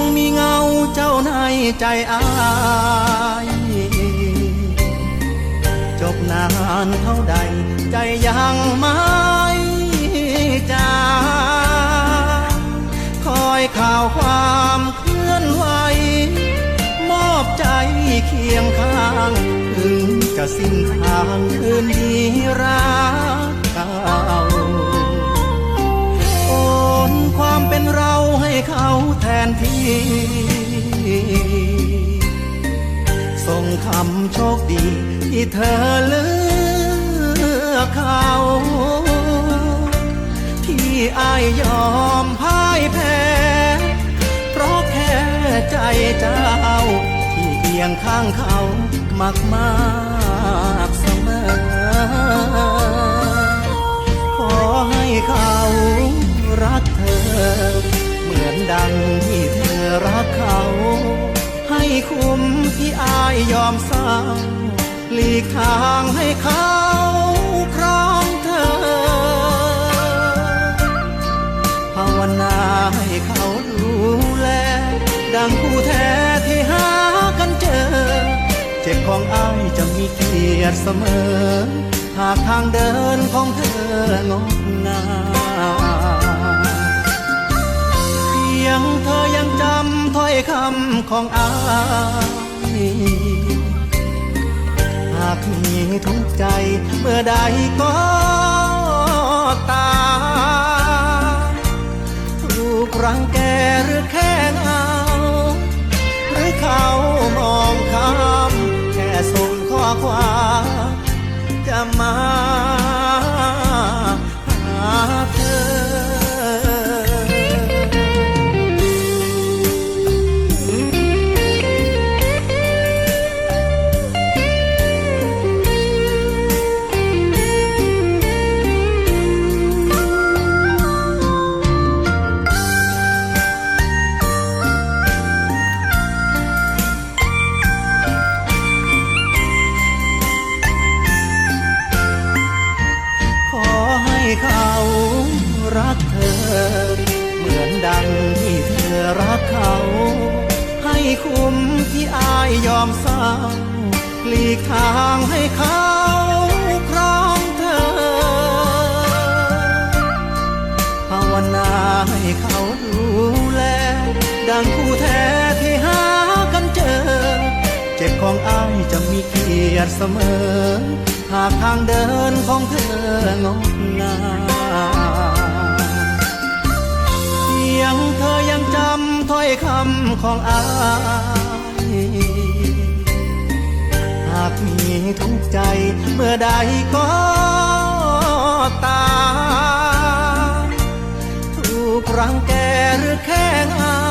งมีเงาเจ้าใจอายจบนานเท่าใด ใจยังไม่จางคอยข่าวความเคลื่อนไหว มอบใจเคียงข้าง ถึงจะสิ้นทางคืนนี้รัก ส่งคำโชคดีที่เธอเลือกเขา ที่อายยอมพ่ายแพ้ เพราะแค่ใจเจ้า ที่เอียงข้างเขามากมากเสมอ ขอให้เขารักเธอ เหมือนดังที่เธอ รักเขา ให้คุ้มที่อายยอมสร้าหลีกทางให้เขาครองเธอ ภาวนาให้เขาดูแล ดังคู่แท้ที่หากันเจอ เจ็บของอายจะมีเกียรติเสมอ หากทางเดินของเธองดงาม คำของอายหากมีทุกใจเมื่อใดก็ตามถูกรังแกหรือแค่เงาหรือเขามองข้ามแค่ส่งข้อความจะมา เขารักเธอ เหมือนดังที่เธอรักเขา ให้คุ้มที่อายยอมเสร้างหลีกทางให้เขาครองเธอภาวนาให้เขาดูแล ดังคู่แท้ ของอ้ายจะมีเกียรติเสมอ หากทางเดินของเธองดงามเพียงเธอยังจำถ้อยคำของอ้ายหากมีทุกใจเมื่อใดก็ตามถูกรังแกหรือแค่งา